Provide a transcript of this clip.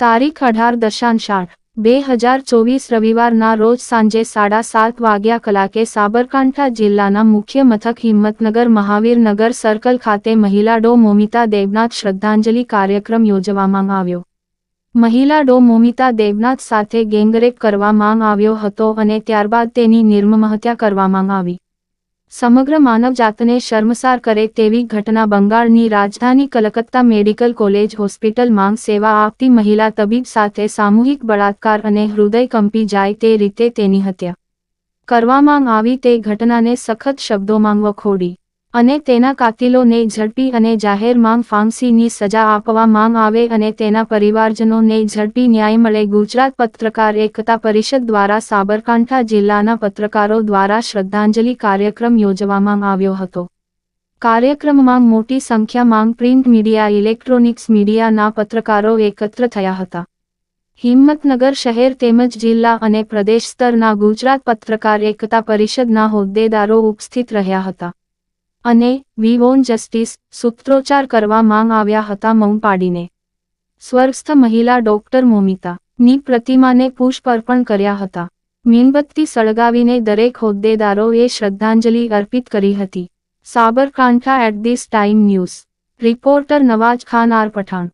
તારીખ અઢાર દશાંશ બે હજાર ચોવીસ રવિવારના રોજ સાંજે સાડા સાત વાગ્યા કલાકે સાબરકાંઠા જિલ્લાના મુખ્ય મથક હિંમતનગર મહાવીરનગર સર્કલ ખાતે મહિલા ડો મોમિતા દેવનાથ શ્રદ્ધાંજલિ કાર્યક્રમ યોજવામાં આવ્યો. મહિલા ડો મોમિતા દેવનાથ સાથે ગેંગરેપ કરવામાં આવ્યો હતો અને ત્યારબાદ તેની નિર્મમ હત્યા કરવામાં આવી. સમગ્ર માનવજાતને શર્મસાર કરે તેવી ઘટના બંગાળની રાજધાની કલકત્તા મેડિકલ કોલેજ હોસ્પિટલમાં સેવા આપતી મહિલા તબીબ સાથે સામૂહિક બળાત્કાર અને હૃદય કંપી જાય તે રીતે તેની હત્યા કરવામાં આવી તે ઘટનાને સખત શબ્દોમાં વખોડી. અને તેના કાતિલોને ઝડપી અને જાહેરમાં ફાંસીની સજા આપવામાં આવે અને તેના પરિવારજનોને ઝડપી ન્યાય મળે, ગુજરાત પત્રકાર એકતા પરિષદ દ્વારા સાબરકાંઠા જિલ્લાના પત્રકારો દ્વારા શ્રદ્ધાંજલિ કાર્યક્રમ યોજવામાં આવ્યો હતો. કાર્યક્રમમાં મોટી સંખ્યામાં પ્રિન્ટ મીડિયા ઇલેક્ટ્રોનિક્સ મીડિયાના પત્રકારો એકત્ર થયા હતા. હિંમતનગર શહેર તેમજ જિલ્લા અને પ્રદેશ સ્તરના ગુજરાત પત્રકાર એકતા પરિષદના હોદ્દેદારો ઉપસ્થિત રહ્યા હતા. અને વી વોન જસ્ટિસ સૂત્રોચ્ચાર કરવામાં આવ્યા હતા મૌન પાડીને. સ્વર્ગસ્થ મહિલા ડોક્ટર મોમિતા ની પ્રતિમાને પુષ્પ અર્પણ કર્યા હતા. મીણબત્તી સળગાવીને દરેક હોદ્દેદારોએ શ્રદ્ધાંજલિ અર્પિત કરી હતી. Sabarkantha at this time news. Reporter Nawaz Khan R Pathan.